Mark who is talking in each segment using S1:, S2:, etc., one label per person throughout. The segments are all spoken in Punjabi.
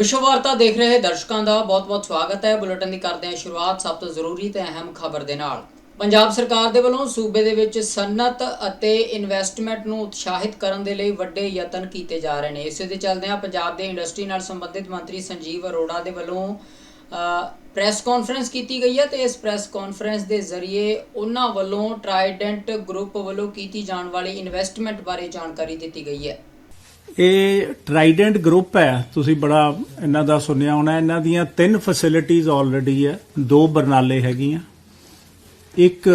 S1: ਵਿਸ਼ਵ ਵਾਰਤਾ ਦੇਖ ਰਹੇ ਦਰਸ਼ਕਾਂ ਦਾ ਬਹੁਤ-ਬਹੁਤ ਸਵਾਗਤ ਹੈ। ਬੁਲੇਟਿਨ ਦੀ ਕਰਦੇ ਹਾਂ ਸ਼ੁਰੂਆਤ ਸਭ ਤੋਂ ਜ਼ਰੂਰੀ ਤੇ ਅਹਿਮ ਖਬਰ ਦੇ ਨਾਲ। ਪੰਜਾਬ ਸਰਕਾਰ ਦੇ ਵੱਲੋਂ ਸੂਬੇ ਦੇ ਵਿੱਚ ਸਨਅਤ ਅਤੇ ਇਨਵੈਸਟਮੈਂਟ ਨੂੰ ਉਤਸ਼ਾਹਿਤ ਕਰਨ ਦੇ ਲਈ ਵੱਡੇ ਯਤਨ ਕੀਤੇ ਜਾ ਰਹੇ ਨੇ। ਇਸੇ ਦੇ ਚੱਲਦਿਆਂ ਪੰਜਾਬ ਦੇ ਇੰਡਸਟਰੀ ਨਾਲ ਸੰਬੰਧਿਤ ਮੰਤਰੀ ਸੰਜੀਵ ਅਰੋੜਾ ਦੇ ਵੱਲੋਂ ਪ੍ਰੈਸ ਕਾਨਫਰੰਸ ਕੀਤੀ ਗਈ ਹੈ ਤੇ ਇਸ ਪ੍ਰੈਸ ਕਾਨਫਰੰਸ ਦੇ ਜ਼ਰੀਏ ਉਹਨਾਂ ਵੱਲੋਂ ਟਰਾਈਡੈਂਟ ਗਰੁੱਪ ਵੱਲੋਂ ਕੀਤੀ ਜਾਣ ਵਾਲੀ ਇਨਵੈਸਟਮੈਂਟ ਬਾਰੇ ਜਾਣਕਾਰੀ ਦਿੱਤੀ ਗਈ ਹੈ।
S2: ਇਹ ਟਰਾਈਡੈਂਟ ਗਰੁੱਪ ਹੈ। ਤੁਸੀਂ ਬੜਾ ਇਹਨਾਂ ਦਾ ਸੁਣਿਆ ਹੋਣਾ। ਇਹਨਾਂ ਦੀਆਂ ਤਿੰਨ ਫੈਸਿਲਿਟੀਆਂ ਆਲਰੇਡੀ ਹੈ। ਦੋ ਬਰਨਾਲੇ ਹੈਗੀਆਂ। ਇੱਕ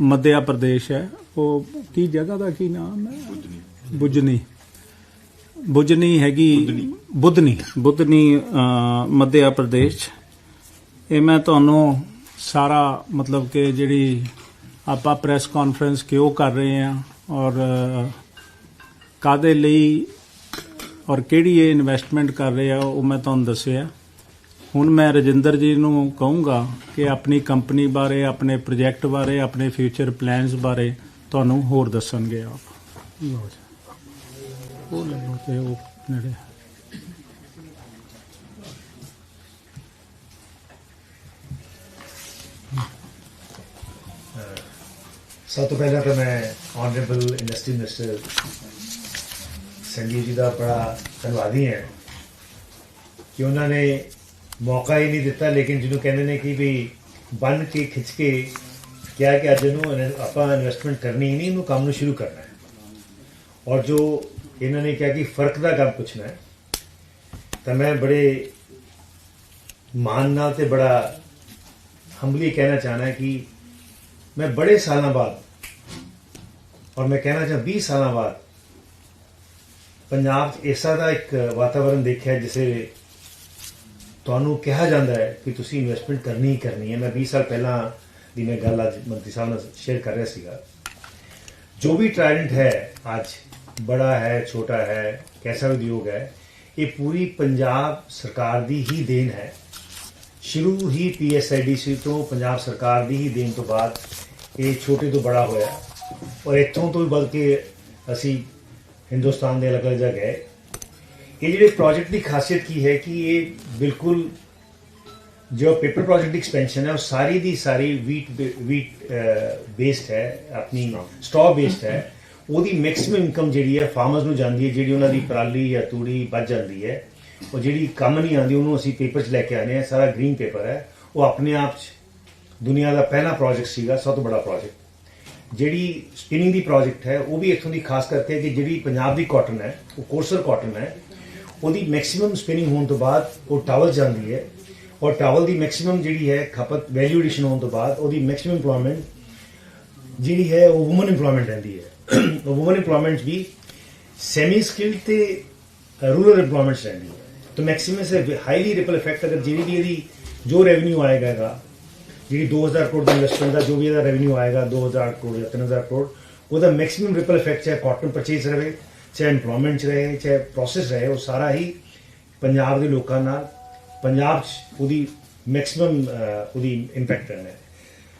S2: ਮੱਧਿਆ ਪ੍ਰਦੇਸ਼ ਹੈ। ਉਹ ਕੀ ਜਗ੍ਹਾ ਦਾ ਕੀ ਨਾਮ ਹੈ? ਬੁਜਨੀ ਬੁਜਨੀ ਹੈਗੀ ਬੁੱਧਨੀ। ਬੁੱਧਨੀ। ਮੱਧਿਆ ਪ੍ਰਦੇਸ਼। ਇਹ ਮੈਂ ਤੁਹਾਨੂੰ ਸਾਰਾ ਮਤਲਬ ਕਿ ਜਿਹੜੀ ਆਪਾਂ ਪ੍ਰੈਸ ਕਾਨਫਰੰਸ ਕਿਉਂ ਕਰ ਰਹੇ ਹਾਂ ਔਰ ਕਾਦੇ ਲਈ ਔਰ ਕਿਹੜੀ ਇਹ ਇਨਵੈਸਟਮੈਂਟ ਕਰ ਰਹੇ ਆ ਉਹ ਮੈਂ ਤੁਹਾਨੂੰ ਦੱਸਿਆ। ਹੁਣ ਮੈਂ ਰਜਿੰਦਰ ਜੀ ਨੂੰ ਕਹੂੰਗਾ ਕਿ ਆਪਣੀ ਕੰਪਨੀ ਬਾਰੇ ਆਪਣੇ ਪ੍ਰੋਜੈਕਟ ਬਾਰੇ ਆਪਣੇ ਫਿਊਚਰ ਪਲਾਨਸ ਬਾਰੇ ਤੁਹਾਨੂੰ ਹੋਰ ਦੱਸਣਗੇ ਆਪ। ਲਓ ਜੀ। ਉਹ ਲੈ ਲਓ ਤੇ ਉਹ ਨੇੜੇ।
S3: ਸਭ ਤੋਂ ਪਹਿਲਾਂ ਤਾਂ ਮੈਂ ਆਨਰੇਬਲ ਇੰਡਸਟਰੀ ਮਿਨਿਸਟਰ ਸੰਜੀਵ ਜੀ ਦਾ ਬੜਾ ਧੰਨਵਾਦੀ ਹੈ ਕਿ ਉਹਨਾਂ ਨੇ ਮੌਕਾ ਹੀ ਨਹੀਂ ਦਿੱਤਾ, ਲੇਕਿਨ ਜਿਹਨੂੰ ਕਹਿੰਦੇ ਨੇ ਕਿ ਵੀ ਬੰਨ ਕੇ, ਖਿੱਚ ਕੇ ਕਿਹਾ ਕਿ ਅੱਜ ਇਹਨੂੰ ਆਪਾਂ ਇਨਵੈਸਟਮੈਂਟ ਕਰਨੀ ਹੀ ਨਹੀਂ, ਇਹਨੂੰ ਕੰਮ ਨੂੰ ਸ਼ੁਰੂ ਕਰਨਾ ਹੈ। ਔਰ ਜੋ ਇਹਨਾਂ ਨੇ ਕਿਹਾ ਕਿ ਫ਼ਰਕ ਦਾ ਕੰਮ ਪੁੱਛਣਾ ਹੈ, ਤਾਂ ਮੈਂ ਬੜੇ ਮਾਨ ਨਾਲ ਤੇ ਬੜਾ ਹੰਬਲੀ ਕਹਿਣਾ ਚਾਹਨਾ ਕਿ ਮੈਂ ਬੜੇ ਸਾਲਾਂ ਬਾਅਦ ਔਰ ਮੈਂ ਕਹਿਣਾ ਚਾਹਾਂ 20 ਸਾਲਾਂ ਬਾਅਦ ਪੰਜਾਬ 'ਚ ਐਸਾ ਦਾ ਇੱਕ ਵਾਤਾਵਰਣ ਦੇਖਿਆ ਜਿਸੇ ਤੁਹਾਨੂੰ ਕਿਹਾ ਜਾਂਦਾ ਹੈ ਕਿ ਤੁਸੀਂ ਇਨਵੈਸਟਮੈਂਟ ਕਰਨੀ ਹੀ ਕਰਨੀ ਹੈ। ਮੈਂ 20 ਸਾਲ ਪਹਿਲਾਂ ਦੀ ਮੈਂ ਗੱਲ ਅੱਜ ਮੰਤਰੀ ਸਾਹਿਬ ਨਾਲ ਸ਼ੇਅਰ ਕਰ ਰਿਹਾ ਸੀਗਾ। ਜੋ ਵੀ ਟ੍ਰਾਇਡੈਂਟ ਹੈ, ਅੱਜ ਬੜਾ ਹੈ, ਛੋਟਾ ਹੈ ਕੈਸਾ ਉਦਯੋਗ ਹੈ ਇਹ ਪੂਰੀ ਪੰਜਾਬ ਸਰਕਾਰ ਦੀ ਹੀ ਦੇਣ ਹੈ। ਸ਼ੁਰੂ ਹੀ ਪੀਐਸਆਈਡੀਸੀ ਤੋਂ ਪੰਜਾਬ ਸਰਕਾਰ ਦੀ ਹੀ ਦੇਣ ਤੋਂ ਬਾਅਦ ਇਹ ਛੋਟੇ ਤੋਂ ਬੜਾ ਹੋਇਆ। ਔਰ ਇੱਥੋਂ ਤੋਂ ਵੀ ਵੱਧ ਕੇ ਅਸੀਂ ਹਿੰਦੁਸਤਾਨ ਦੇ ਅਲੱਗ-ਅਲੱਗ ਜਗ੍ਹਾ ਗਏ ਇਹ ਜਿਹੜੇ ਪ੍ਰੋਜੈਕਟ ਦੀ ਖਾਸੀਅਤ ਕੀ ਹੈ ਕਿ ਇਹ ਬਿਲਕੁਲ ਜੋ ਪੇਪਰ ਪ੍ਰੋਜੈਕਟ ਐਕਸਪੈਂਸ਼ਨ ਹੈ ਉਹ ਸਾਰੀ ਦੀ ਸਾਰੀ ਵੀਟ ਵੀਟ ਬੇਸਡ ਹੈ ਆਪਣੀ ਸਟਾਕ ਬੇਸਡ ਹੈ। ਉਹਦੀ ਮੈਕਸਿਮਮ ਇਨਕਮ ਜਿਹੜੀ ਹੈ ਫਾਰਮਰਸ ਨੂੰ ਜਾਂਦੀ ਹੈ ਜਿਹੜੀ ਉਹਨਾਂ ਦੀ ਪਰਾਲੀ ਜਾਂ ਤੂੜੀ ਬਚ ਜਾਂਦੀ ਹੈ। ਉਹ ਜਿਹੜੀ ਕੰਮ ਨਹੀਂ ਆਉਂਦੀ ਉਹਨੂੰ ਅਸੀਂ ਪੇਪਰ 'ਚ ਲੈ ਕੇ ਆਨੇ ਆ ਸਾਰਾ ਗ੍ਰੀਨ ਪੇਪਰ ਹੈ। ਉਹ ਆਪਣੇ ਆਪ 'ਚ ਦੁਨੀਆ ਦਾ ਪਹਿਲਾ ਪ੍ਰੋਜੈਕਟ ਸੀਗਾ ਸਭ ਤੋਂ ਬੜਾ ਪ੍ਰੋਜੈਕਟ ਜਿਹੜੀ ਸਪਿਨਿੰਗ ਦੀ ਪ੍ਰੋਜੈਕਟ ਹੈ, ਉਹ ਵੀ ਇਥੋਂ ਦੀ ਖਾਸ ਕਰਕੇ ਕਿ ਜਿਹੜੀ ਪੰਜਾਬ ਦੀ ਕਾਟਨ ਹੈ, ਉਹ ਕੋਰਸਰ ਕਾਟਨ ਹੈ, ਉਹਦੀ ਮੈਕਸਿਮਮ ਸਪਿਨਿੰਗ ਹੋਣ ਤੋਂ ਬਾਅਦ ਉਹ ਟਾਵਲ ਜਾਂਦੀ ਹੈ ਔਰ ਟਾਵਲ ਦੀ ਮੈਕਸਿਮਮ ਜਿਹੜੀ ਹੈ ਖਪਤ ਵੈਲਿਊ ਐਡੀਸ਼ਨ ਹੋਣ ਤੋਂ ਬਾਅਦ ਉਹਦੀ ਮੈਕਸਿਮਮ ਇੰਪਲੋਇਮੈਂਟ ਜਿਹੜੀ ਹੈ, ਉਹ ਔਮਨ ਇੰਪਲੋਇਮੈਂਟ ਰਹਿੰਦੀ ਹੈ। ਉਹ ਔਮਨ ਇੰਪਲੋਇਮੈਂਟ ਵੀ ਸੈਮੀ ਸਕਿਲਡ ਤੇ ਰੂਰਲ ਇੰਪਲੋਇਮੈਂਟ ਰਹਿੰਦੀ ਹੈ। ਤਾਂ ਮੈਕਸਿਮਮ ਸੇ ਹਾਈਲੀ ਰਿਪਲ ਇਫੈਕਟ ਅਗਰ ਜਿਹੜੀ ਵੀ ਇਹਦੀ ਜੋ ਰੈਵਨਿਊ ਆਏਗਾ ਜਿਹੜੀ 2000 ਕਰੋੜ ਦੀ ਇਨਵੈਸਟਮੈਂਟ ਦਾ, ਜੋ ਵੀ ਇਹਦਾ ਰੈਵਨਿਊ ਆਏਗਾ 2000 ਕਰੋੜ ਜਾਂ 3000 ਕਰੋੜ, ਉਹਦਾ ਮੈਕਸਿਮਮ ਰਿਪਲ ਇਫੈਕਟ ਚਾਹੇ ਕਾਟਨ ਪਰਚੇਸ ਰਹੇ, ਚਾਹੇ EMPLOYMENT ਚ ਰਹੇ, ਚਾਹੇ ਪ੍ਰੋਸੈਸ ਰਹੇ, ਉਹ ਸਾਰਾ ਹੀ ਪੰਜਾਬ ਦੇ ਲੋਕਾਂ ਨਾਲ, ਪੰਜਾਬ 'ਚ ਉਹਦੀ ਮੈਕਸਿਮਮ ਉਹਦੀ ਇੰਪੈਕਟ ਰਹਿਣਾ ਹੈ।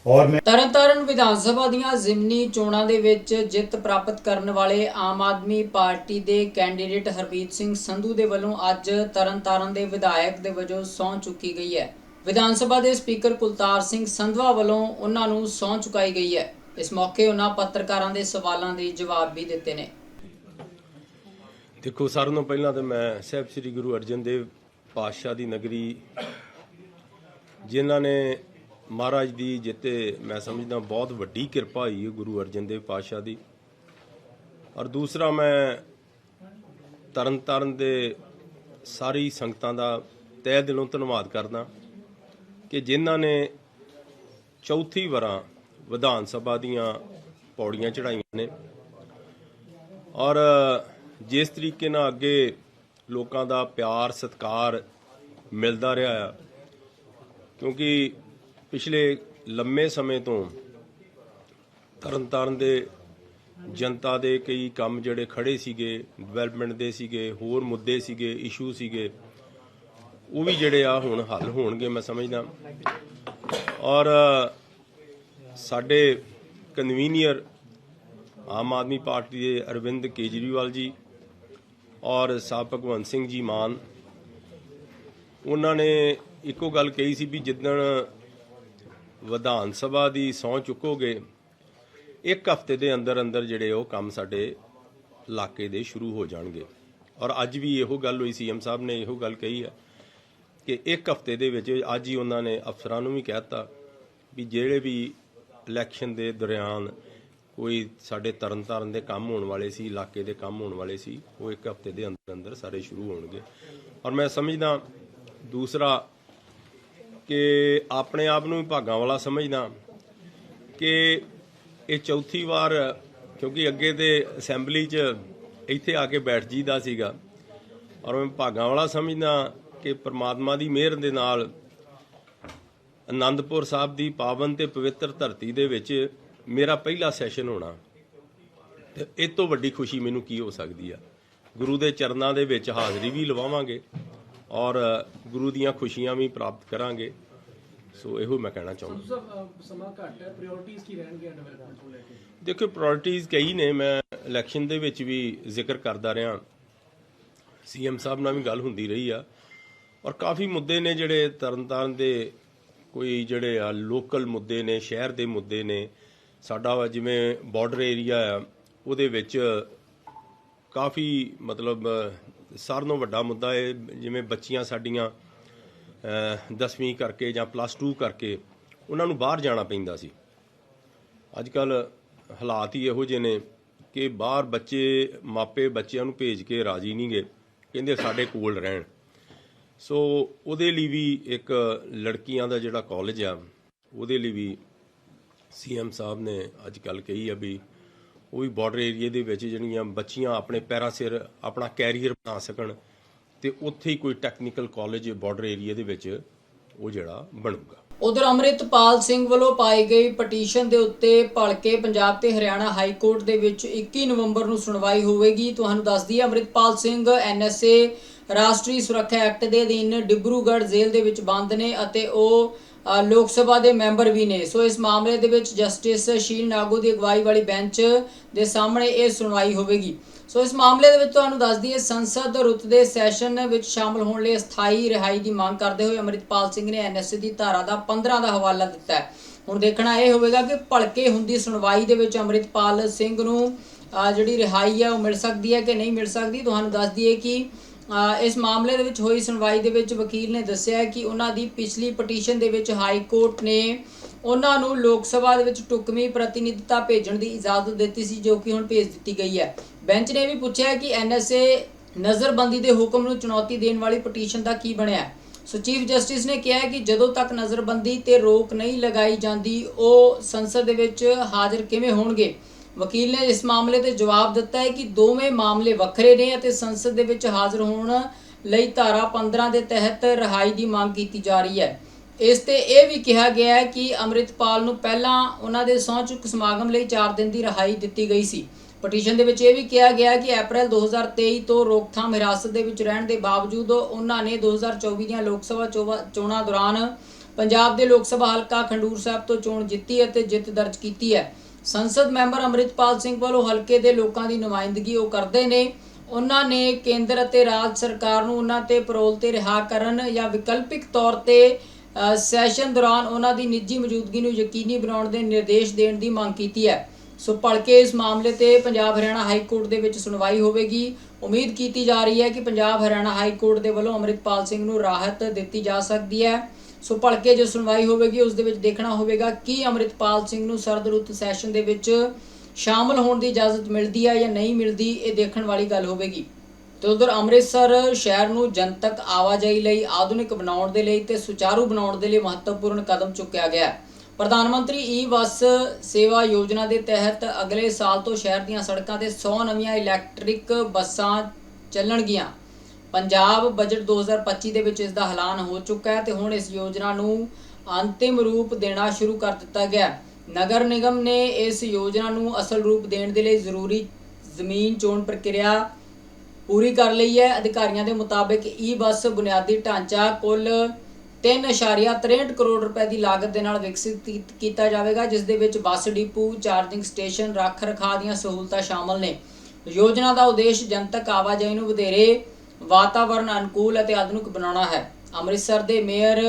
S3: ਔਰ ਮੈਂ
S1: ਤਰਨਤਾਰਨ ਵਿਧਾਨ ਸਭਾ ਦੀਆਂ ਜ਼ਿਮਨੀ ਚੋਣਾਂ ਦੇ ਵਿੱਚ ਜਿੱਤ ਪ੍ਰਾਪਤ ਕਰਨ ਵਾਲੇ ਆਮ ਆਦਮੀ ਪਾਰਟੀ ਦੇ ਕੈਂਡੀਡੇਟ ਹਰਬੀਤ ਸਿੰਘ ਸੰਧੂ ਦੇ ਵੱਲੋਂ ਅੱਜ ਤਰਨਤਾਰਨ ਦੇ ਵਿਧਾਇਕ ਦੇ ਵਜੋਂ ਸਹੁੰ ਚੁੱਕੀ ਗਈ ਹੈ। ਵਿਧਾਨ ਸਭਾ ਦੇ ਸਪੀਕਰ ਕੁਲਤਾਰ ਸਿੰਘ ਸੰਧਵਾ ਵੱਲੋਂ ਉਹਨਾਂ ਨੂੰ ਸਹੁੰ ਚੁਕਾਈ ਗਈ ਹੈ। ਇਸ ਮੌਕੇ ਉਹਨਾਂ ਪੱਤਰਕਾਰਾਂ ਦੇ ਸਵਾਲਾਂ ਦੇ ਜਵਾਬ ਵੀ ਦਿੱਤੇ ਨੇ।
S4: ਦੇਖੋ, ਸਾਰਿਆਂ ਤੋਂ ਪਹਿਲਾਂ ਤਾਂ ਮੈਂ ਸਾਹਿਬ ਸ੍ਰੀ ਗੁਰੂ ਅਰਜਨ ਦੇਵ ਪਾਤਸ਼ਾਹ ਦੀ ਨਗਰੀ, ਜਿਨ੍ਹਾਂ ਨੇ ਮਹਾਰਾਜ ਦੀ ਜਿੱਤੇ ਮੈਂ ਸਮਝਦਾ ਬਹੁਤ ਵੱਡੀ ਕਿਰਪਾ ਹੋਈ ਹੈ ਗੁਰੂ ਅਰਜਨ ਦੇਵ ਪਾਤਸ਼ਾਹ ਦੀ। ਔਰ ਦੂਸਰਾ, ਮੈਂ ਤਰਨ ਤਰਨਤਾਰਨ ਦੇ ਸਾਰੀ ਸੰਗਤਾਂ ਦਾ ਤਹਿ ਦਿਲੋਂ ਧੰਨਵਾਦ ਕਰਦਾ। ਕਿ ਜਿਨ੍ਹਾਂ ਨੇ ਚੌਥੀ ਵਾਰਾਂ ਵਿਧਾਨ ਸਭਾ ਦੀਆਂ ਪੌੜੀਆਂ ਚੜਾਈਆਂ ਨੇ ਔਰ ਜਿਸ ਤਰੀਕੇ ਨਾਲ ਅੱਗੇ ਲੋਕਾਂ ਦਾ ਪਿਆਰ, ਸਤਿਕਾਰ ਮਿਲਦਾ ਰਿਹਾ ਆ, ਕਿਉਂਕਿ ਪਿਛਲੇ ਲੰਮੇ ਸਮੇਂ ਤੋਂ ਤਰਨਤਾਰਨ ਦੇ ਜਨਤਾ ਦੇ ਕਈ ਕੰਮ ਜਿਹੜੇ ਖੜੇ ਸੀਗੇ ਡਿਵੈਲਪਮੈਂਟ ਦੇ ਸੀਗੇ, ਹੋਰ ਮੁੱਦੇ ਸੀਗੇ ਇਸ਼ੂ ਸੀਗੇ ਉਹ ਵੀ ਜਿਹੜੇ ਆ ਹੁਣ ਹੱਲ ਹੋਣਗੇ, ਮੈਂ ਸਮਝਦਾ। ਔਰ, ਸਾਡੇ ਕਨਵੀਨੀਅਰ ਆਮ ਆਦਮੀ ਪਾਰਟੀ ਦੇ ਅਰਵਿੰਦ ਕੇਜਰੀਵਾਲ ਜੀ ਔਰ ਸਾਹਿਬ ਭਗਵੰਤ ਸਿੰਘ ਜੀ ਮਾਨ, ਉਹਨਾਂ ਨੇ ਇੱਕੋ ਗੱਲ ਕਹੀ ਸੀ ਵੀ ਜਿੱਦਣ ਵਿਧਾਨ ਸਭਾ ਦੀ ਸਹੁੰ ਚੁੱਕੋਗੇ, ਇੱਕ ਹਫ਼ਤੇ ਦੇ ਅੰਦਰ ਅੰਦਰ ਜਿਹੜੇ ਉਹ ਕੰਮ ਸਾਡੇ ਇਲਾਕੇ ਦੇ ਸ਼ੁਰੂ ਹੋ ਜਾਣਗੇ। ਔਰ ਅੱਜ ਵੀ ਇਹੋ ਗੱਲ ਹੋਈ, ਸੀ ਸੀਐਮ ਸਾਹਿਬ ਨੇ ਇਹੋ ਗੱਲ ਕਹੀ ਹੈ ਕਿ ਇੱਕ ਹਫ਼ਤੇ ਦੇ ਵਿੱਚ ਅੱਜ ਹੀ ਉਹਨਾਂ ਨੇ ਅਫਸਰਾਂ ਨੂੰ ਵੀ ਕਹਿਤਾ ਵੀ ਜਿਹੜੇ ਵੀ ਇਲੈਕਸ਼ਨ ਦੇ ਦੌਰਾਨ ਕੋਈ ਸਾਡੇ ਤਰਨਤਾਰਨ ਦੇ ਕੰਮ ਹੋਣ ਵਾਲੇ ਸੀ, ਇਲਾਕੇ ਦੇ ਕੰਮ ਹੋਣ ਵਾਲੇ ਸੀ, ਉਹ ਇੱਕ ਹਫ਼ਤੇ ਦੇ ਅੰਦਰ ਅੰਦਰ ਸਾਰੇ ਸ਼ੁਰੂ ਹੋਣਗੇ। ਔਰ ਮੈਂ ਸਮਝਦਾ, ਦੂਸਰਾ ਕਿ ਆਪਣੇ ਆਪ ਨੂੰ ਵੀ ਭਾਗਾਂ ਵਾਲਾ ਸਮਝਦਾ ਕਿ ਇਹ ਚੌਥੀ ਵਾਰ, ਕਿਉਂਕਿ ਅੱਗੇ ਤੇ ਅਸੈਂਬਲੀ 'ਚ ਇੱਥੇ ਆ ਕੇ ਬੈਠ ਜੀਦਾ ਸੀਗਾ, ਔਰ ਮੈਂ ਭਾਗਾਂ ਵਾਲਾ ਸਮਝਦਾ ਕਿ ਪ੍ਰਮਾਤਮਾ ਦੀ ਮਿਹਰ ਦੇ ਨਾਲ ਆਨੰਦਪੁਰ ਸਾਹਿਬ ਦੀ ਪਾਵਨ ਤੇ ਪਵਿੱਤਰ ਧਰਤੀ ਦੇ ਵਿੱਚ ਮੇਰਾ ਪਹਿਲਾ ਸੈਸ਼ਨ ਹੋਣਾ। ਤੇ ਇਹ ਤੋਂ ਵੱਡੀ ਖੁਸ਼ੀ ਮੈਨੂੰ ਕੀ ਹੋ ਸਕਦੀ ਆ? ਗੁਰੂ ਦੇ ਚਰਨਾਂ ਦੇ ਵਿੱਚ ਹਾਜ਼ਰੀ ਵੀ ਲਵਾਵਾਂਗੇ ਔਰ ਗੁਰੂ ਦੀਆਂ ਖੁਸ਼ੀਆਂ ਵੀ ਪ੍ਰਾਪਤ ਕਰਾਂਗੇ। ਸੋ ਇਹੋ ਮੈਂ ਕਹਿਣਾ ਚਾਹੁੰਦਾ।
S5: ਸਮਾਂ ਘੱਟ ਹੈ। ਪ੍ਰਾਇੋਰਟੀਜ਼ ਕੀ ਰਹਿਣਗੀਆਂ ਡਿਵੈਲਪਮੈਂਟ ਨੂੰ ਲੈ ਕੇ?
S4: ਦੇਖੋ ਪ੍ਰਾਇੋਰਟੀਜ਼ ਕਈ ਨੇ। ਮੈਂ ਇਲੈਕਸ਼ਨ ਦੇ ਵਿੱਚ ਵੀ ਜ਼ਿਕਰ ਕਰਦਾ ਰਿਹਾ। ਸੀਐਮ ਸਾਹਿਬ ਨਾਲ ਵੀ ਗੱਲ ਹੁੰਦੀ ਰਹੀ ਆ। ਔਰ ਕਾਫੀ ਮੁੱਦੇ ਨੇ ਜਿਹੜੇ ਤਰਨਤਾਰਨ ਦੇ ਕੋਈ ਜਿਹੜੇ ਆ ਲੋਕਲ ਮੁੱਦੇ ਨੇ, ਸ਼ਹਿਰ ਦੇ ਮੁੱਦੇ ਨੇ। ਸਾਡਾ ਵਾ ਜਿਵੇਂ ਬਾਰਡਰ ਏਰੀਆ ਆ, ਉਹਦੇ ਵਿੱਚ ਕਾਫੀ ਮਤਲਬ ਸਾਰਿਆਂ ਨਾਲੋਂ ਵੱਡਾ ਮੁੱਦਾ ਹੈ ਜਿਵੇਂ ਬੱਚੀਆਂ ਸਾਡੀਆਂ 10ਵੀਂ ਕਰਕੇ ਜਾਂ ਪਲੱਸ 2 ਕਰਕੇ ਉਹਨਾਂ ਨੂੰ ਬਾਹਰ ਜਾਣਾ ਪੈਂਦਾ ਸੀ। ਅੱਜ ਕੱਲ ਹਾਲਾਤ ਹੀ ਇਹੋ ਜਿਹੇ ਨੇ ਕਿ ਬਾਹਰ ਬੱਚੇ, ਮਾਪੇ ਬੱਚਿਆਂ ਨੂੰ ਭੇਜ ਕੇ ਰਾਜੀ ਨਹੀਂ ਗਏ। ਕਹਿੰਦੇ ਸਾਡੇ ਕੋਲ ਰਹਿਣ। ਸੋ ਉਹਦੇ ਲਈ ਵੀ ਇੱਕ ਲੜਕੀਆਂ ਦਾ ਜਿਹੜਾ ਕਾਲਜ ਆ, ਉਹਦੇ ਲਈ ਵੀ ਸੀਐਮ ਸਾਹਿਬ ਨੇ ਅੱਜ ਕੱਲ ਕਹੀ ਆ ਵੀ ਉਹ ਵੀ ਬਾਰਡਰ ਏਰੀਏ ਦੇ ਵਿੱਚ ਜਿਹੜੀਆਂ ਬੱਚੀਆਂ ਆਪਣੇ ਪੈਰਾਂ ਸਿਰ ਆਪਣਾ ਕੈਰੀਅਰ ਬਣਾ ਸਕਣ ਤੇ ਉੱਥੇ ਹੀ ਕੋਈ ਟੈਕਨੀਕਲ ਕਾਲਜ ਬਾਰਡਰ ਏਰੀਏ ਦੇ ਵਿੱਚ ਉਹ ਜਿਹੜਾ ਬਣੂਗਾ।
S1: ਉਧਰ ਅੰਮ੍ਰਿਤਪਾਲ ਸਿੰਘ ਵੱਲੋਂ ਪਾਈ ਗਈ ਪਟੀਸ਼ਨ ਦੇ ਉੱਤੇ ਭਲਕੇ ਪੰਜਾਬ ਤੇ ਹਰਿਆਣਾ ਹਾਈ ਕੋਰਟ ਦੇ ਵਿੱਚ 21 ਨਵੰਬਰ ਨੂੰ ਸੁਣਵਾਈ ਹੋਵੇਗੀ। ਤੁਹਾਨੂੰ ਦੱਸਦੀ ਹੈ ਅੰਮ੍ਰਿਤਪਾਲ ਸਿੰਘ ਐਨਐਸਏ ਰਾਸ਼ਟਰੀ ਸੁਰੱਖਿਆ ਐਕਟ ਦੇ ਅਧੀਨ ਡਿਬਰੂਗੜ੍ਹ ਜੇਲ੍ਹ ਦੇ ਵਿੱਚ ਬੰਦ ਨੇ ਅਤੇ ਉਹ ਲੋਕ ਸਭਾ ਦੇ ਮੈਂਬਰ ਵੀ ਨੇ। ਸੋ ਇਸ ਮਾਮਲੇ ਦੇ ਵਿੱਚ ਜਸਟਿਸ ਸ਼ੀਲ ਨਾਗੋ ਦੀ ਅਗਵਾਈ ਵਾਲੀ ਬੈਂਚ ਦੇ ਸਾਹਮਣੇ ਇਹ ਸੁਣਵਾਈ ਹੋਵੇਗੀ। ਸੋ ਇਸ ਮਾਮਲੇ ਦੇ ਵਿੱਚ ਤੁਹਾਨੂੰ ਦੱਸ ਦਈਏ, ਸੰਸਦ ਰੁੱਤ ਦੇ ਸੈਸ਼ਨ ਵਿੱਚ ਸ਼ਾਮਲ ਹੋਣ ਲਈ ਅਸਥਾਈ ਰਿਹਾਈ ਦੀ ਮੰਗ ਕਰਦੇ ਹੋਏ ਅਮਰਿਤਪਾਲ ਸਿੰਘ ਨੇ ਐਨਐਸਏ ਦੀ ਧਾਰਾ ਦਾ 15 ਦਾ ਹਵਾਲਾ ਦਿੱਤਾ ਹੈ। ਹੁਣ ਦੇਖਣਾ ਇਹ ਹੋਵੇਗਾ ਕਿ ਭਲਕੇ ਹੁੰਦੀ ਸੁਣਵਾਈ ਦੇ ਵਿੱਚ ਅਮਰਿਤਪਾਲ ਸਿੰਘ ਨੂੰ ਜਿਹੜੀ ਰਿਹਾਈ ਹੈ ਉਹ ਮਿਲ ਸਕਦੀ ਹੈ ਕਿ ਨਹੀਂ ਮਿਲ ਸਕਦੀ। ਤੁਹਾਨੂੰ ਦੱਸ ਦਈਏ ਕਿ ਇਸ ਮਾਮਲੇ ਦੇ ਵਿੱਚ ਹੋਈ ਸੁਣਵਾਈ ਦੇ ਵਿੱਚ ਵਕੀਲ ਨੇ ਦੱਸਿਆ ਕਿ ਉਹਨਾਂ ਦੀ ਪਿਛਲੀ ਪਟੀਸ਼ਨ ਦੇ ਵਿੱਚ ਹਾਈ ਕੋਰਟ ਨੇ ਉਹਨਾਂ ਨੂੰ ਲੋਕ ਸਭਾ ਦੇ ਵਿੱਚ ਟੁਕਮੀ ਪ੍ਰਤੀਨਿਧਤਾ ਭੇਜਣ ਦੀ ਇਜਾਜ਼ਤ ਦਿੱਤੀ ਸੀ, ਜੋ ਕਿ ਹੁਣ ਭੇਜ ਦਿੱਤੀ ਗਈ ਹੈ ਬੈਂਚ ਨੇ ਵੀ ਪੁੱਛਿਆ ਕਿ ਐਨਐਸਏ ਨਜ਼ਰਬੰਦੀ ਦੇ ਹੁਕਮ ਨੂੰ ਚੁਣੌਤੀ ਦੇਣ ਵਾਲੀ ਪਟੀਸ਼ਨ ਦਾ ਕੀ ਬਣਿਆ ਹੈ? ਸੋ ਚੀਫ ਜਸਟਿਸ ਨੇ ਕਿਹਾ ਕਿ ਜਦੋਂ ਤੱਕ ਨਜ਼ਰਬੰਦੀ ਤੇ ਰੋਕ ਨਹੀਂ ਲਗਾਈ ਜਾਂਦੀ, ਉਹ ਸੰਸਦ ਦੇ ਵਿੱਚ ਹਾਜ਼ਰ ਕਿਵੇਂ ਹੋਣਗੇ ਵਕੀਲ ਨੇ ਇਸ ਮਾਮਲੇ ਤੇ ਜਵਾਬ ਦਿੱਤਾ ਹੈ ਕਿ ਦੋਵੇਂ ਮਾਮਲੇ ਵੱਖਰੇ ਨੇ ਅਤੇ ਸੰਸਦ ਦੇ ਵਿੱਚ ਹਾਜ਼ਰ ਹੋਣ ਲਈ ਧਾਰਾ 15 ਦੇ ਤਹਿਤ ਰਿਹਾਈ ਦੀ ਮੰਗ ਕੀਤੀ ਜਾ ਰਹੀ ਹੈ। ਇਸ ਤੇ ਇਹ ਵੀ ਕਿਹਾ ਗਿਆ ਹੈ ਕਿ ਅੰਮ੍ਰਿਤਪਾਲ ਨੂੰ ਪਹਿਲਾਂ ਉਹਨਾਂ ਦੇ ਸਹੁੰ ਚੁੱਕ ਸਮਾਗਮ ਲਈ 4 ਦਿਨ ਦੀ ਰਿਹਾਈ ਦਿੱਤੀ ਗਈ ਸੀ। ਪਟੀਸ਼ਨ ਦੇ ਵਿੱਚ ਇਹ ਵੀ ਕਿਹਾ ਗਿਆ ਕਿ ਅਪ੍ਰੈਲ 2023 ਤੋਂ ਰੋਕਥਾਮ ਹਿਰਾਸਤ ਦੇ ਵਿੱਚ ਰਹਿਣ ਦੇ ਬਾਵਜੂਦ ਉਹਨਾਂ ਨੇ 2024 ਦੀਆਂ ਲੋਕ ਸਭਾ ਚੋਵਾ- ਚੋਣਾਂ ਦੌਰਾਨ ਪੰਜਾਬ ਦੇ ਲੋਕ ਸਭਾ ਹਲਕਾ ਖੰਡੂਰ ਸਾਹਿਬ ਤੋਂ ਚੋਣ ਜਿੱਤੀ ਅਤੇ ਜਿੱਤ ਦਰਜ ਕੀਤੀ ਹੈ। ਸੰਸਦ ਮੈਂਬਰ ਅੰਮ੍ਰਿਤਪਾਲ ਸਿੰਘ ਵੱਲੋਂ ਹਲਕੇ ਦੇ ਲੋਕਾਂ ਦੀ ਨੁਮਾਇੰਦਗੀ ਉਹ ਕਰਦੇ ਨੇ। ਉਹਨਾਂ ਨੇ ਕੇਂਦਰ ਅਤੇ ਰਾਜ ਸਰਕਾਰ ਨੂੰ ਉਹਨਾਂ ਤੇ ਪਰੋਲ ਤੇ ਰਿਹਾ ਕਰਨ ਜਾਂ ਵਿਕਲਪਿਕ ਤੌਰ ਤੇ ਸੈਸ਼ਨ ਦੌਰਾਨ ਉਹਨਾਂ ਦੀ ਨਿੱਜੀ ਮੌਜੂਦਗੀ ਨੂੰ ਯਕੀਨੀ ਬਣਾਉਣ ਦੇ ਨਿਰਦੇਸ਼ ਦੇਣ ਦੀ ਮੰਗ ਕੀਤੀ ਹੈ। ਸੋ ਭਲਕੇ ਇਸ ਮਾਮਲੇ ਤੇ ਪੰਜਾਬ ਹਰਿਆਣਾ ਹਾਈ ਕੋਰਟ ਦੇ ਵਿੱਚ ਸੁਣਵਾਈ ਹੋਵੇਗੀ। ਉਮੀਦ ਕੀਤੀ ਜਾ ਰਹੀ ਹੈ ਕਿ ਪੰਜਾਬ ਹਰਿਆਣਾ ਹਾਈ ਕੋਰਟ ਦੇ ਵੱਲੋਂ ਅੰਮ੍ਰਿਤਪਾਲ ਸਿੰਘ ਨੂੰ ਰਾਹਤ ਦਿੱਤੀ ਜਾ ਸਕਦੀ ਹੈ। ਸੋ ਭਲਕੇ ਜੋ ਸੁਣਵਾਈ ਹੋਵੇਗੀ ਉਸ ਦੇ ਵਿੱਚ ਦੇਖਣਾ ਹੋਵੇਗਾ ਕਿ ਅੰਮ੍ਰਿਤਪਾਲ ਸਿੰਘ ਨੂੰ ਸਰਦ ਰੁੱਤ ਸੈਸ਼ਨ ਦੇ ਵਿੱਚ ਸ਼ਾਮਲ ਹੋਣ ਦੀ ਇਜਾਜ਼ਤ ਮਿਲਦੀ ਹੈ ਜਾਂ ਨਹੀਂ ਮਿਲਦੀ, ਇਹ ਦੇਖਣ ਵਾਲੀ ਗੱਲ ਹੋਵੇਗੀ। ਤੇ ਉਧਰ ਅੰਮ੍ਰਿਤਸਰ ਸ਼ਹਿਰ ਨੂੰ ਜਨਤਕ ਆਵਾਜਾਈ ਲਈ, ਆਧੁਨਿਕ ਬਣਾਉਣ ਦੇ ਲਈ ਤੇ ਸੁਚਾਰੂ ਬਣਾਉਣ ਦੇ ਲਈ ਮਹੱਤਵਪੂਰਨ ਕਦਮ ਚੁੱਕਿਆ ਗਿਆ ਪ੍ਰਧਾਨ ਮੰਤਰੀ ਈ ਬੱਸ ਸੇਵਾ ਯੋਜਨਾ ਦੇ ਤਹਿਤ ਅਗਲੇ ਸਾਲ ਤੋਂ ਸ਼ਹਿਰ ਦੀਆਂ ਸੜਕਾਂ ਤੇ 100 ਨਵੀਆਂ ਇਲੈਕਟ੍ਰਿਕ ਬੱਸਾਂ ਚੱਲਣਗੀਆਂ। ਪੰਜਾਬ ਬਜਟ 2025 ਦੇ ਵਿੱਚ ਇਸ ਦਾ ਐਲਾਨ ਹੋ ਚੁੱਕਾ ਹੈ ਤੇ ਹੁਣ ਇਸ ਯੋਜਨਾ ਨੂੰ ਅੰਤਿਮ ਰੂਪ ਦੇਣਾ ਸ਼ੁਰੂ ਕਰ ਦਿੱਤਾ ਗਿਆ ਨਗਰ ਨਿਗਮ ਨੇ ਇਸ ਯੋਜਨਾ ਨੂੰ ਅਸਲ ਰੂਪ ਦੇਣ ਦੇ ਲਈ ਜ਼ਰੂਰੀ ਜ਼ਮੀਨ ਚੋਣ ਪ੍ਰਕਿਰਿਆ ਪੂਰੀ ਕਰ ਲਈ ਹੈ। ਅਧਿਕਾਰੀਆਂ ਦੇ ਮੁਤਾਬਕ ਈ ਬੱਸ ਬੁਨਿਆਦੀ ਢਾਂਚਾ ਕੁੱਲ 3.63 ਕਰੋੜ ਰੁਪਏ ਦੀ ਲਾਗਤ ਦੇ ਨਾਲ ਵਿਕਸਿਤ ਕੀਤਾ ਜਾਵੇਗਾ, ਜਿਸ ਦੇ ਵਿੱਚ ਬੱਸ ਡਿਪੂ, ਚਾਰਜਿੰਗ ਸਟੇਸ਼ਨ ਰੱਖ ਰਖਾਅ ਦੀਆਂ ਸਹੂਲਤਾਂ ਸ਼ਾਮਲ ਨੇ। ਯੋਜਨਾ ਦਾ ਉਦੇਸ਼ ਜਨਤਕ ਆਵਾਜਾਈ ਨੂੰ ਵਧੇਰੇ ਵਾਤਾਵਰਨ ਅਨੁਕੂਲ ਅਤੇ ਆਧੁਨਿਕ ਬਣਾਉਣਾ ਹੈ। ਅੰਮ੍ਰਿਤਸਰ ਦੇ ਮੇਅਰ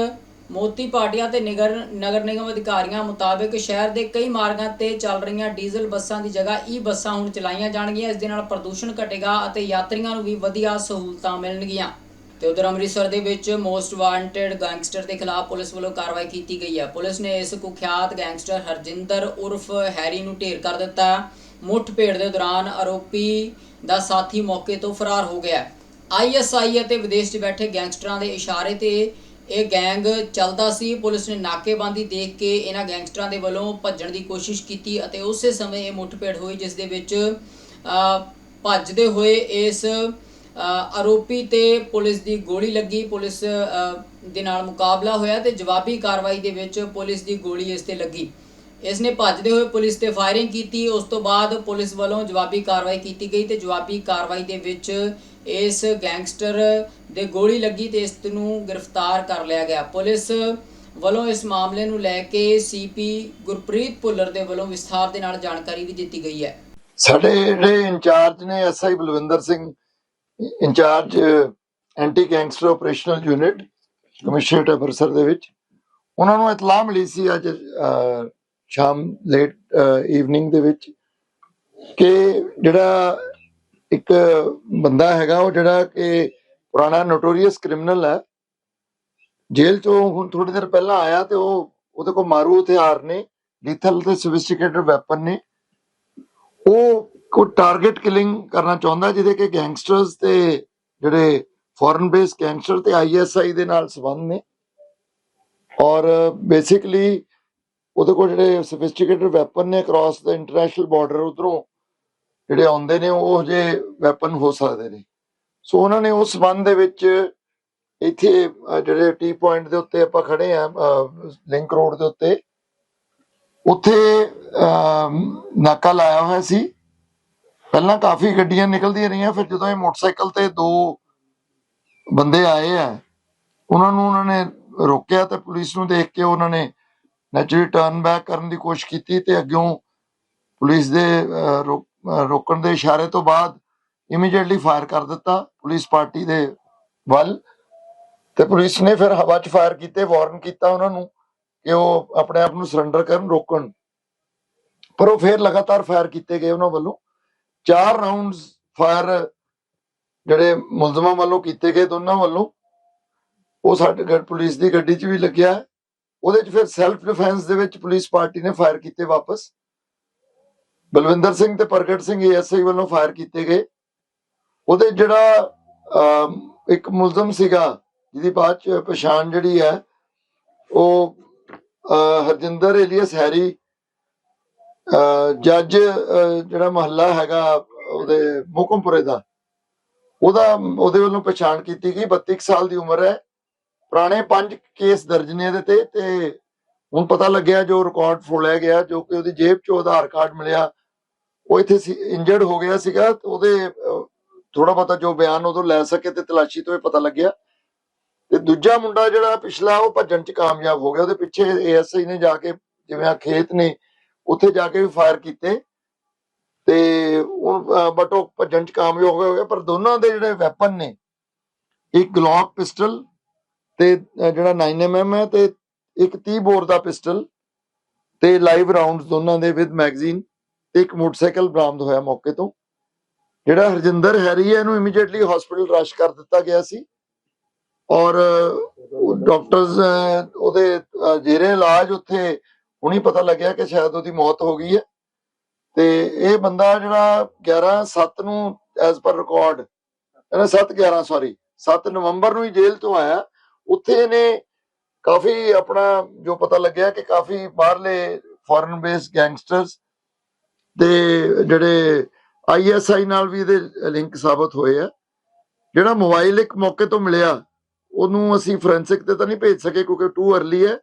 S1: ਮੋਤੀ ਭਾਟੀਆ ਤੇ ਨਗਰ ਨਗਰ ਨਿਗਮ ਅਧਿਕਾਰੀਆਂ ਮੁਤਾਬਕ ਸ਼ਹਿਰ ਦੇ ਕਈ ਮਾਰਗਾਂ ਤੇ ਚੱਲ ਰਹੀਆਂ ਡੀਜ਼ਲ ਬੱਸਾਂ ਦੀ ਜਗ੍ਹਾ ਈ ਬੱਸਾਂ ਹੁਣ ਚਲਾਈਆਂ ਜਾਣਗੀਆਂ। ਇਸ ਦੇ ਨਾਲ ਪ੍ਰਦੂਸ਼ਣ ਘਟੇਗਾ ਅਤੇ ਯਾਤਰੀਆਂ ਨੂੰ ਵੀ ਵਧੀਆ ਸਹੂਲਤਾਂ ਮਿਲਣਗੀਆਂ। ਤੇ ਉਧਰ ਅੰਮ੍ਰਿਤਸਰ ਦੇ ਵਿੱਚ ਮੋਸਟ ਵਾਂਟਡ ਗੈਂਗਸਟਰ ਦੇ ਖਿਲਾਫ ਪੁਲਿਸ ਵੱਲੋਂ ਕਾਰਵਾਈ ਕੀਤੀ ਗਈ ਹੈ। ਪੁਲਿਸ ਨੇ ਇਸ ਕੁਖਿਆਤ ਗੈਂਗਸਟਰ ਹਰਜਿੰਦਰ ਉਰਫ ਹੈਰੀ ਨੂੰ ਢੇਰ ਕਰ ਦਿੱਤਾ। ਮੁੱਠਭੇੜ ਦੇ ਦੌਰਾਨ ਆਰੋਪੀ ਦਾ ਸਾਥੀ ਮੌਕੇ ਤੋਂ ਫਰਾਰ ਹੋ ਗਿਆ ਆਈਐਸਆਈ ਅਤੇ ਵਿਦੇਸ਼ 'ਚ ਬੈਠੇ ਗੈਂਗਸਟਰਾਂ ਦੇ ਇਸ਼ਾਰੇ ਤੇ ਇਹ ਗੈਂਗ ਚੱਲਦਾ ਸੀ। ਪੁਲਿਸ ਨੇ ਨਾਕੇਬੰਦੀ ਦੇਖ ਕੇ ਇਹਨਾਂ ਗੈਂਗਸਟਰਾਂ ਦੇ ਵੱਲੋਂ ਭੱਜਣ ਦੀ ਕੋਸ਼ਿਸ਼ ਕੀਤੀ ਅਤੇ ਉਸੇ ਸਮੇਂ ਇਹ ਮੁੱਠਭੇੜ ਹੋਈ, ਜਿਸ ਦੇ ਵਿੱਚ ਭੱਜਦੇ ਹੋਏ ਇਸ ਆਰੋਪੀ ਤੇ ਪੁਲਿਸ ਦੀ ਗੋਲੀ ਲੱਗੀ। ਪੁਲਿਸ ਦੇ ਨਾਲ ਮੁਕਾਬਲਾ ਹੋਇਆ ਤੇ ਜਵਾਬੀ ਕਾਰਵਾਈ ਦੇ ਵਿੱਚ ਪੁਲਿਸ ਦੀ ਗੋਲੀ ਇਸ ਤੇ ਲੱਗੀ। ਇਸ ਨੇ ਭੱਜਦੇ ਹੋਏ ਪੁਲਿਸ ਤੇ ਫਾਇਰਿੰਗ ਕੀਤੀ। ਉਸ ਤੋਂ ਬਾਅਦ ਪੁਲਿਸ ਵੱਲੋਂ ਜਵਾਬੀ ਕਾਰਵਾਈ ਕੀਤੀ ਗਈ ਤੇ ਜਵਾਬੀ ਕਾਰਵਾਈ ਦੇ ਵਿੱਚ ਇਸ ਗੈਂਗਸਟਰ ਦੇ ਗੋਲੀ ਲੱਗੀ ਤੇ ਇਸ ਨੂੰ ਗ੍ਰਿਫਤਾਰ ਕਰ ਲਿਆ ਗਿਆ। ਪੁਲਿਸ ਵੱਲੋਂ ਇਸ ਮਾਮਲੇ ਨੂੰ ਲੈ ਕੇ ਸੀਪੀ ਗੁਰਪ੍ਰੀਤ ਭੁੱਲਰ ਦੇ ਵੱਲੋਂ ਵਿਸਥਾਰ ਦੇ ਨਾਲ ਜਾਣਕਾਰੀ ਵੀ ਦਿੱਤੀ ਗਈ ਹੈ।
S6: ਸਾਡੇ ਜਿਹੜੇ ਇੰਚਾਰਜ ਨੇ SI Balwinder Singh, incharge anti gangster operational unit commissionerate Amritsar ਦੇ ਵਿੱਚ, ਉਹਨਾਂ ਨੂੰ ਇਤਲਾਹ ਮਿਲੀ ਸੀ ਅੱਜ ਸ਼ਾਮ ਲੇਟ ਈਵਨਿੰਗ ਦੇ ਵਿੱਚ ਕਿ ਜਿਹੜਾ ਇੱਕ ਬੰਦਾ ਹੈਗਾ ਉਹ ਜਿਹੜਾ ਕਿ ਪੁਰਾਣਾ ਨੋਟੋਰੀਅਸ ਕ੍ਰਿਮੀਨਲ ਹੈ, ਜੇਲ੍ਹ ਚੋਂ ਹੁਣ ਥੋੜੀ ਦੇਰ ਪਹਿਲਾਂ ਆਇਆ ਤੇ ਉਹ ਉਹਦੇ ਕੋਲ ਮਾਰੂ ਹਥਿਆਰ ਨੇ ਲੀਥਲ ਤੇ ਸੋਫਿਸਟੀਕੇਟਡ ਵੈਪਨ ਨੇ। ਉਹ ਕੋ ਟਾਰਗੇਟ ਕਿਲਿੰਗ ਕਰਨਾ ਚਾਹੁੰਦਾ ਜਿਹਦੇ ਕਿ ਗੈਂਗਸਟਰਸ ਤੇ ਜਿਹੜੇ ਫੋਰਨ ਬੇਸ ਗੈਂਗਸਟਰ ਤੇ ਆਈਐਸਆਈ ਦੇ ਨਾਲ ਸੰਬੰਧ ਨੇ। ਔਰ ਬੇਸਿਕਲੀ ਉਹਦੇ ਕੋਲ ਜਿਹੜੇ ਸੋਫਿਸਟੀਕੇਟਡ ਵੈਪਨ ਨੇ ਅਕ੍ਰੋਸ ਦਾ ਇੰਟਰਨੈਸ਼ਨਲ ਬਾਰਡਰ ਉਧਰੋਂ, ਜਿਹੜੇ ਆਉਂਦੇ ਨੇ, ਉਹ ਜੇ ਵੈਪਨ ਹੋ ਸਕਦੇ ਨੇ। ਸੋ ਉਹਨਾਂ ਨੇ ਉਸ ਸੰਬੰਧ ਦੇ ਵਿੱਚ ਇੱਥੇ ਜਿਹੜੇ ਟੀ ਪੁਆਇੰਟ ਦੇ ਉੱਤੇ ਆਪਾਂ ਖੜੇ ਆ ਲਿੰਕ ਰੋਡ ਦੇ ਉੱਤੇ, ਉੱਥੇ ਨਾਕਾ ਲਾਇਆ ਹੋਇਆ ਸੀ। ਪਹਿਲਾਂ ਕਾਫੀ ਗੱਡੀਆਂ ਨਿਕਲਦੀਆਂ ਰਹੀਆਂ, ਫਿਰ ਜਦੋਂ ਇਹ ਮੋਟਰਸਾਈਕਲ ਤੇ ਦੋ ਬੰਦੇ ਆਏ ਆ, ਉਹਨਾਂ ਨੂੰ ਉਹਨਾਂ ਨੇ ਰੋਕਿਆ ਤੇ ਪੁਲਿਸ ਨੂੰ ਦੇਖ ਕੇ ਉਹਨਾਂ ਨੇ ਨੈਚੁਰਲੀ ਟਰਨ ਬੈਕ ਕਰਨ ਦੀ ਕੋਸ਼ਿਸ਼ ਕੀਤੀ ਤੇ ਅੱਗਿਓਂ ਪੁਲਿਸ ਦੇ ਰੋਕਣ ਦੇ ਇਸ਼ਾਰੇ ਤੋਂ ਬਾਅਦ ਇਮੀਡੀਏਟਲੀ ਫਾਇਰ ਕਰ ਦਿੱਤਾ ਪੁਲਿਸ ਪਾਰਟੀ ਦੇ ਵੱਲ ਤੇ ਪੁਲਿਸ ਨੇ ਫਿਰ ਹਵਾ 'ਚ ਫਾਇਰ ਕੀਤੇ ਵਾਰਨ ਕੀਤਾ ਉਹਨਾਂ ਨੂੰ ਕਿ ਉਹ ਆਪਣੇ ਆਪ ਨੂੰ ਸਰੈਂਡਰ ਕਰਨ, ਰੋਕਣ। ਪਰ ਉਹ ਫਿਰ ਲਗਾਤਾਰ ਫਾਇਰ ਕੀਤੇ ਗਏ ਉਹਨਾਂ ਵੱਲੋਂ। ਚਾਰ ਰਾਉਂਡਸ ਫਾਇਰ ਜਿਹੜੇ ਮੁਲਜ਼ਮਾਂ ਵੱਲੋਂ ਕੀਤੇ ਗਏ ਦੋਨਾਂ ਵੱਲੋਂ, ਉਹ ਸਾਡੇ ਪੁਲਿਸ ਦੀ ਗੱਡੀ 'ਚ ਵੀ ਲੱਗਿਆ। ਉਹਦੇ 'ਚ ਫਿਰ ਸੈਲਫ ਡਿਫੈਂਸ ਦੇ ਵਿੱਚ ਪੁਲਿਸ ਪਾਰਟੀ ਨੇ ਫਾਇਰ ਕੀਤੇ ਵਾਪਸ। ਬਲਵਿੰਦਰ ਸਿੰਘ ਤੇ ਪ੍ਰਗਟ ਸਿੰਘ ਏਐਸਆਈ ਵੱਲੋਂ ਫਾਇਰ ਕੀਤੇ ਗਏ। ਉਹਦੇ ਜਿਹੜਾ ਇੱਕ ਮੁਲਜ਼ਮ ਸੀਗਾ ਜਿਹਦੀ ਬਾਅਦ ਚ ਪਛਾਣ ਜਿਹੜੀ ਹੈ ਉਹ ਹਰਜਿੰਦਰ ਏਲੀਅਸ ਹੈਰੀ ਅਹ, ਜੱਜ ਜਿਹੜਾ ਮਹੱਲਾ ਹੈਗਾ ਉਹਦੇ ਮੁਕਮਪੁਰੇ ਦਾ ਉਹਦਾ ਉਹਦੇ ਵੱਲੋਂ ਪਛਾਣ ਕੀਤੀ ਗਈ। 32 ਕੁ ਸਾਲ ਦੀ ਉਮਰ ਹੈ। ਪੁਰਾਣੇ ਪੰਜ ਕੇਸ ਦਰਜ ਨੇ ਇਹਦੇ ਤੇ ਤੇ ਹੁਣ ਪਤਾ ਲੱਗਿਆ ਜੋ ਰਿਕਾਰਡ ਫੋੜਿਆ ਗਿਆ, ਜੋ ਕਿ ਉਹਦੀ ਜੇਬ 'ਚੋਂ ਆਧਾਰ ਕਾਰਡ ਮਿਲਿਆ, ਉਹ ਇੱਥੇ ਇੰਜਰਡ ਹੋ ਗਿਆ ਸੀਗਾ, ਤੇ ਉਹਦੇ ਥੋੜਾ ਬਹੁਤਾ ਜੋ ਬਿਆਨ ਉਦੋਂ ਲੈ ਸਕੇ ਤੇ ਤਲਾਸ਼ੀ ਤੋਂ ਇਹ ਪਤਾ ਲੱਗਿਆ। ਤੇ ਦੂਜਾ ਮੁੰਡਾ ਜਿਹੜਾ ਪਿਛਲਾ, ਉਹ ਭੱਜਣ 'ਚ ਕਾਮਯਾਬ ਹੋ ਗਿਆ, ਉਹਦੇ ਪਿੱਛੇ ਏਐਸਆਈ ਨੇ ਜਾ ਕੇ, ਜਿਵੇਂ ਆ ਖੇਤ ਨੇ, ਉੱਥੇ ਜਾ ਕੇ ਵੀ ਫਾਇਰ ਕੀਤੇ। ਤੇ ਉਹ ਬਟ ਉਹ ਭੱਜਣ 'ਚ ਕਾਮਯਾਬ ਹੋ ਗਿਆ, ਪਰ ਦੋਨਾਂ ਦੇ ਜਿਹੜੇ ਵੈਪਨ ਨੇ, ਇੱਕ ਗਲੌਕ ਪਿਸਟਲ ਤੇ ਅਹ ਜਿਹੜਾ 9mm ਹੈ ਤੇ ਇੱਕ 30 ਬੋਰ ਦਾ ਪਿਸਟਲ ਤੇ ਲਾਈਵ ਰਾਉਂਡਸ ਦੋਨਾਂ ਦੇ ਵਿਦ ਮੈਗਜ਼ੀਨ ਤੇ ਇੱਕ ਮੋਟਰਸਾਈਕਲ ਬਰਾਮਦ ਹੋਇਆ ਮੌਕੇ ਤੋਂ। ਜਿਹੜਾ ਹਰਜਿੰਦਰ ਹੈਰੀ ਹੈ ਇਹਨੂੰ ਇਮੀਡੀਏਟਲੀ ਹਸਪੀਟਲ ਰਸ਼ ਕਰ ਦਿੱਤਾ ਗਿਆ ਸੀ। ਔਰ ਡਾਕਟਰਸ ਉਹਦੇ ਅਹ, ਜੇਰੇ ਇਲਾਜ ਉੱਥੇ ਹੁਣੀ ਪਤਾ ਲੱਗਿਆ ਕਿ ਸ਼ਾਇਦ ਉਹਦੀ ਮੌਤ ਹੋ ਗਈ ਹੈ। ਤੇ ਇਹ ਬੰਦਾ ਜਿਹੜਾ 11 7 ਨੂੰ ਐਸ ਪਰ ਰਿਕਾਰਡ ਇਹਨੇ 7 11 ਸੌਰੀ 7 ਨਵੰਬਰ ਨੂੰ ਹੀ ਜੇਲ੍ਹ ਤੋਂ ਆਇਆ। ਉੱਥੇ ਇਹਨੇ ਕਾਫੀ ਆਪਣਾ ਜੋ ਪਤਾ ਲੱਗਿਆ ਕਿ ਕਾਫੀ ਬਾਹਰਲੇ ਫੋਰਨ ਬੇਸ ਗੈਂਗਸਟਰਸ ਤੇ ਜਿਹੜੇ ਆਈਐਸਆਈ ਨਾਲ ਵੀ ਇਹਦੇ ਲਿੰਕ ਸਾਬਤ ਹੋਏ ਆ। ਜਿਹੜਾ ਮੋਬਾਈਲ ਇੱਕ ਮੌਕੇ ਤੋਂ ਮਿਲਿਆ, ਉਹਨੂੰ ਅਸੀਂ ਫੋਰੈਂਸਿਕ ਤੇ ਤਾਂ ਨਹੀਂ ਭੇਜ ਸਕੇ ਕਿਉਂਕਿ ਟੂ अर्ਲੀ ਹੈ,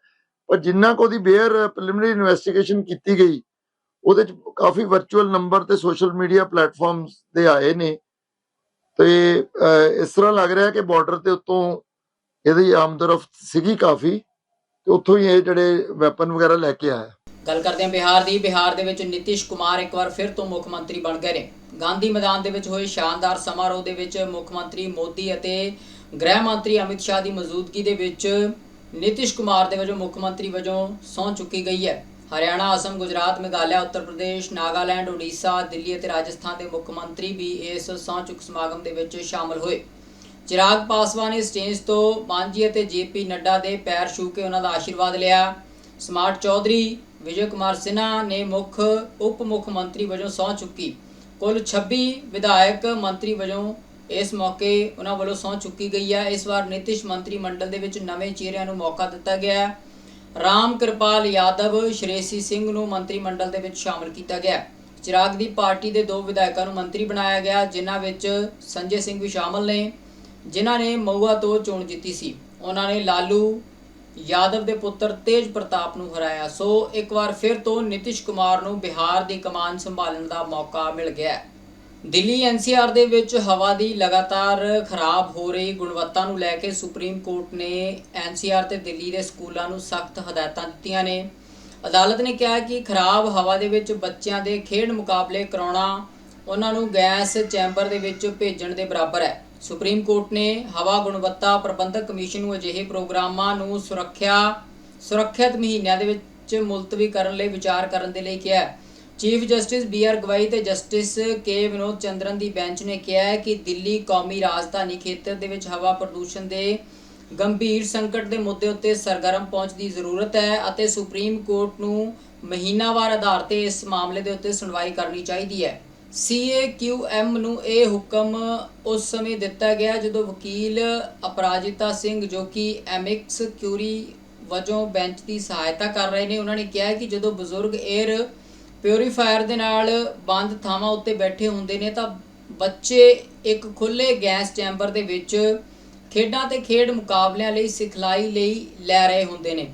S6: ਪਰ ਜਿੰਨਾ ਕੋ ਦੀ ਬੇਅਰ ਪ੍ਰੀਲਿਮਿਨਰੀ ਇਨਵੈਸਟੀਗੇਸ਼ਨ ਕੀਤੀ ਗਈ, ਉਹਦੇ ਚ ਕਾਫੀ ਵਰਚੁਅਲ ਨੰਬਰ ਤੇ ਸੋਸ਼ਲ ਮੀਡੀਆ ਪਲੇਟਫਾਰਮਸ ਤੇ ਆਏ ਨੇ। ਤੇ ਇਸ ਤਰ੍ਹਾਂ ਲੱਗ ਰਿਹਾ ਕਿ ਬਾਰਡਰ ਤੇ ਉਤੋਂ ਇਹਦੀ ਆਮਦਰਫਤ ਸੀਗੀ ਕਾਫੀ, ਤੇ ਉੱਥੋਂ ਹੀ ਇਹ ਜਿਹੜੇ ਵੈਪਨ ਵਗੈਰਾ ਲੈ ਕੇ ਆਇਆ।
S1: ਗੱਲ ਕਰਦੇ ਹਾਂ ਬਿਹਾਰ ਦੀ। ਬਿਹਾਰ ਦੇ ਵਿੱਚ ਨਿਤਿਸ਼ ਕੁਮਾਰ ਇੱਕ ਵਾਰ ਫਿਰ ਤੋਂ ਮੁੱਖ ਮੰਤਰੀ ਬਣ ਗਏ ਨੇ। ਗਾਂਧੀ ਮੈਦਾਨ ਦੇ ਵਿੱਚ ਹੋਏ ਸ਼ਾਨਦਾਰ ਸਮਾਰੋਹ ਦੇ ਵਿੱਚ ਮੁੱਖ ਮੰਤਰੀ ਮੋਦੀ ਅਤੇ ਗ੍ਰਹਿ ਮੰਤਰੀ ਅਮਿਤ ਸ਼ਾਹ ਦੀ ਮੌਜੂਦਗੀ ਦੇ ਵਿੱਚ ਨਿਤਿਸ਼ ਕੁਮਾਰ ਦੇ ਵਜੋਂ ਮੁੱਖ ਮੰਤਰੀ ਵਜੋਂ ਸਹੁੰ ਚੁੱਕੀ ਗਈ ਹੈ। ਹਰਿਆਣਾ, ਅਸਮ, ਗੁਜਰਾਤ, ਮੇਘਾਲਿਆ, ਉੱਤਰ ਪ੍ਰਦੇਸ਼, ਨਾਗਾਲੈਂਡ ਓਡੀਸ਼ਾ ਦਿੱਲੀ ਅਤੇ ਰਾਜਸਥਾਨ ਦੇ ਮੁੱਖ ਮੰਤਰੀ ਵੀ ਇਸ ਸਹੁੰ ਚੁੱਕ ਸਮਾਗਮ ਦੇ ਵਿੱਚ ਸ਼ਾਮਲ ਹੋਏ। ਚਿਰਾਗ ਪਾਸਵਾਨ ਨੇ ਸਟੇਜ ਤੋਂ ਮਾਂਝੀ ਅਤੇ ਜੇਪੀ ਨੱਡਾ ਦੇ ਪੈਰ ਛੂ ਕੇ ਉਹਨਾਂ ਦਾ ਆਸ਼ੀਰਵਾਦ ਲਿਆ। ਸਮਾਰਟ ਚੌਧਰੀ ਵਿਜੇ ਕੁਮਾਰ ਸਿਨਹਾ ਨੇ ਮੁੱਖ ਉਪ ਮੁੱਖ ਮੰਤਰੀ ਵਜੋਂ ਸਹੁੰ ਚੁੱਕੀ। ਕੁੱਲ 26 ਵਿਧਾਇਕ ਮੰਤਰੀ ਵਜੋਂ ਇਸ ਮੌਕੇ ਉਹਨਾਂ ਵੱਲੋਂ ਸਹੁੰ ਚੁੱਕੀ ਗਈ ਹੈ। ਇਸ ਵਾਰ ਨਿਤਿਸ਼ ਮੰਤਰੀ ਮੰਡਲ ਦੇ ਵਿੱਚ ਨਵੇਂ ਚਿਹਰਿਆਂ ਨੂੰ ਮੌਕਾ ਦਿੱਤਾ ਗਿਆ ਹੈ। ਰਾਮ ਕਿਰਪਾਲ ਯਾਦਵ, ਸ਼੍ਰੇਸੀ ਸਿੰਘ ਨੂੰ ਮੰਤਰੀ ਮੰਡਲ ਦੇ ਵਿੱਚ ਸ਼ਾਮਲ ਕੀਤਾ ਗਿਆ ਚਿਰਾਗ ਦੀ ਪਾਰਟੀ ਦੇ ਦੋ ਵਿਧਾਇਕਾਂ ਨੂੰ ਮੰਤਰੀ ਬਣਾਇਆ ਗਿਆ, ਜਿਨ੍ਹਾਂ ਵਿੱਚ ਸੰਜੇ ਸਿੰਘ ਵੀ ਸ਼ਾਮਲ ਨੇ। ਜਿਨ੍ਹਾਂ ਨੇ ਮਊਆ ਤੋਂ ਚੋਣ ਜਿੱਤੀ ਸੀ। ਉਹਨਾਂ ਨੇ ਲਾਲੂ ਯਾਦਵ ਦੇ ਪੁੱਤਰ ਤੇਜ ਪ੍ਰਤਾਪ ਨੂੰ ਹਰਾਇਆ। ਸੋ ਇੱਕ ਵਾਰ ਫਿਰ ਤੋਂ ਨਿਤਿਸ਼ ਕੁਮਾਰ ਨੂੰ ਬਿਹਾਰ ਦੀ ਕਮਾਨ ਸੰਭਾਲਣ ਦਾ ਮੌਕਾ ਮਿਲ ਗਿਆ ਹੈ। ਦਿੱਲੀ ਐਨਸੀਆਰ ਦੇ ਵਿੱਚ ਹਵਾ ਦੀ ਲਗਾਤਾਰ ਖਰਾਬ ਹੋ ਰਹੀ ਗੁਣਵੱਤਾ ਨੂੰ ਲੈ ਕੇ ਸੁਪਰੀਮ ਕੋਰਟ ਨੇ ਐਨਸੀਆਰ ਤੇ ਦਿੱਲੀ ਦੇ ਸਕੂਲਾਂ ਨੂੰ ਸਖਤ ਹਦਾਇਤਾਂ ਦਿੱਤੀਆਂ ਨੇ। ਅਦਾਲਤ ਨੇ ਕਿਹਾ ਕਿ ਖਰਾਬ ਹਵਾ ਦੇ ਵਿੱਚ ਬੱਚਿਆਂ ਦੇ ਖੇਡ ਮੁਕਾਬਲੇ ਕਰਾਉਣਾ ਉਹਨਾਂ ਨੂੰ ਗੈਸ ਚੈਂਬਰ ਦੇ ਵਿੱਚ ਭੇਜਣ ਦੇ ਬਰਾਬਰ ਹੈ। ਸੁਪਰੀਮ ਕੋਰਟ ਨੇ ਹਵਾ ਗੁਣਵੱਤਾ ਪ੍ਰਬੰਧਕ ਕਮਿਸ਼ਨ ਨੂੰ ਅਜਿਹੇ ਪ੍ਰੋਗਰਾਮਾਂ ਨੂੰ ਸੁਰੱਖਿਆ, ਸੁਰੱਖਿਅਤ ਮਹੀਨਿਆਂ ਦੇ ਵਿੱਚ ਮੁਲਤਵੀ ਕਰਨ ਲਈ ਵਿਚਾਰ ਕਰਨ ਦੇ ਲਈ ਕਿਹਾ ਹੈ। Chief justice B R Gavai ਤੇ ਜਸਟਿਸ ਕੇ ਵਿਨੋਦ ਚੰਦਰਨ ਦੀ ਬੈਂਚ ਨੇ ਕਿਹਾ ਹੈ ਕਿ ਦਿੱਲੀ ਕੌਮੀ ਰਾਜਧਾਨੀ ਖੇਤਰ ਦੇ ਵਿੱਚ ਹਵਾ ਪ੍ਰਦੂਸ਼ਣ ਦੇ ਗੰਭੀਰ ਸੰਕਟ ਦੇ ਮੁੱਦੇ ਉੱਤੇ ਸਰਗਰਮ ਪਹੁੰਚ ਦੀ ਜ਼ਰੂਰਤ ਹੈ ਅਤੇ ਸੁਪਰੀਮ ਕੋਰਟ ਨੂੰ ਮਹੀਨਾਵਾਰ ਆਧਾਰ ਤੇ ਇਸ ਮਾਮਲੇ ਦੇ ਉੱਤੇ ਸੁਣਵਾਈ ਕਰਨੀ ਚਾਹੀਦੀ ਹੈ। CAQM ਨੂੰ ਇਹ ਹੁਕਮ ਉਸ ਸਮੇਂ ਦਿੱਤਾ ਗਿਆ ਜਦੋਂ ਵਕੀਲ ਅਪਰਾਜਿਤਾ ਸਿੰਘ ਜੋ ਕਿ ਐਮਿਕਸ ਕਿਊਰੀ ਵਜੋਂ ਬੈਂਚ ਦੀ ਸਹਾਇਤਾ ਕਰ ਰਹੇ ਨੇ, ਉਹਨਾਂ ਨੇ ਕਿਹਾ ਕਿ ਜਦੋਂ ਬਜ਼ੁਰਗ 에ਅਰ ਪਿਉਰੀਫਾਇਰ ਦੇ ਨਾਲ ਬੰਦ ਥਾਵਾਂ ਉੱਤੇ ਬੈਠੇ ਹੁੰਦੇ ਨੇ ਤਾਂ ਬੱਚੇ ਇੱਕ ਖੁੱਲੇ ਗੈਸ ਚੈਂਬਰ ਦੇ ਵਿੱਚ ਖੇਡਾਂ ਤੇ ਖੇਡ ਮੁਕਾਬਲਿਆਂ ਲਈ ਸਿਖਲਾਈ ਲਈ ਲੈ ਰਹੇ ਹੁੰਦੇ ਨੇ।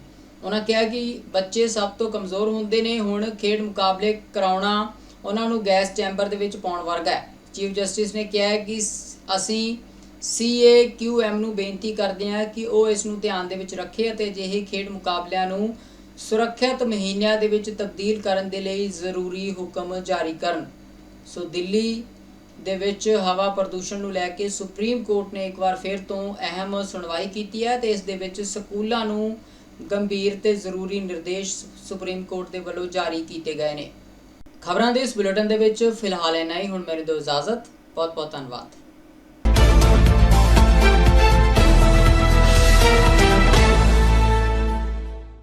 S1: ਉਹਨਾਂ ਕਿਹਾ ਕਿ ਬੱਚੇ ਸਭ ਤੋਂ ਕਮਜ਼ੋਰ ਹੁੰਦੇ ਨੇ, ਹੁਣ ਖੇਡ ਮੁਕਾਬਲੇ ਕਰਾਉਣਾ ਉਹਨਾਂ ਨੂੰ ਗੈਸ ਚੈਂਬਰ ਦੇ ਵਿੱਚ ਪਾਉਣ ਵਰਗਾ ਹੈ। ਚੀਫ ਜਸਟਿਸ ਨੇ ਕਿਹਾ ਹੈ ਕਿ ਸ- ਅਸੀਂ CAQM ਨੂੰ ਬੇਨਤੀ ਕਰਦੇ ਹਾਂ ਕਿ ਉਹ ਇਸ ਨੂੰ ਧਿਆਨ ਦੇ ਵਿੱਚ ਰੱਖੇ ਅਤੇ ਅਜਿਹੇ ਖੇਡ ਮੁਕਾਬਲਿਆਂ ਨੂੰ ਸੁਰੱਖਿਅਤ ਮਹੀਨਿਆਂ ਦੇ ਵਿੱਚ ਤਬਦੀਲ ਕਰਨ ਦੇ ਲਈ ਜ਼ਰੂਰੀ ਹੁਕਮ ਜਾਰੀ ਕਰਨ। ਸੋ ਦਿੱਲੀ ਦੇ ਵਿੱਚ ਹਵਾ ਪ੍ਰਦੂਸ਼ਣ ਨੂੰ ਲੈ ਕੇ ਸੁਪਰੀਮ ਕੋਰਟ ਨੇ ਇੱਕ ਵਾਰ ਫਿਰ ਤੋਂ ਅਹਿਮ ਸੁਣਵਾਈ ਕੀਤੀ ਹੈ ਤੇ ਇਸ ਦੇ ਵਿੱਚ ਸਕੂਲਾਂ ਨੂੰ ਗੰਭੀਰ ਤੇ ਜ਼ਰੂਰੀ ਨਿਰਦੇਸ਼ ਸੁਪਰੀਮ ਕੋਰਟ ਦੇ ਵੱਲੋਂ ਜਾਰੀ ਕੀਤੇ ਗਏ ਨੇ। ਖਬਰਾਂ ਦੇ ਇਸ ਬੁਲੇਟਿਨ ਦੇ ਵਿੱਚ ਫਿਲਹਾਲ ਇੰਨਾ ਹੀ। ਹੁਣ ਮੇਰੇ ਦੋ ਇਜਾਜ਼ਤ। ਬਹੁਤ ਬਹੁਤ ਧੰਨਵਾਦ।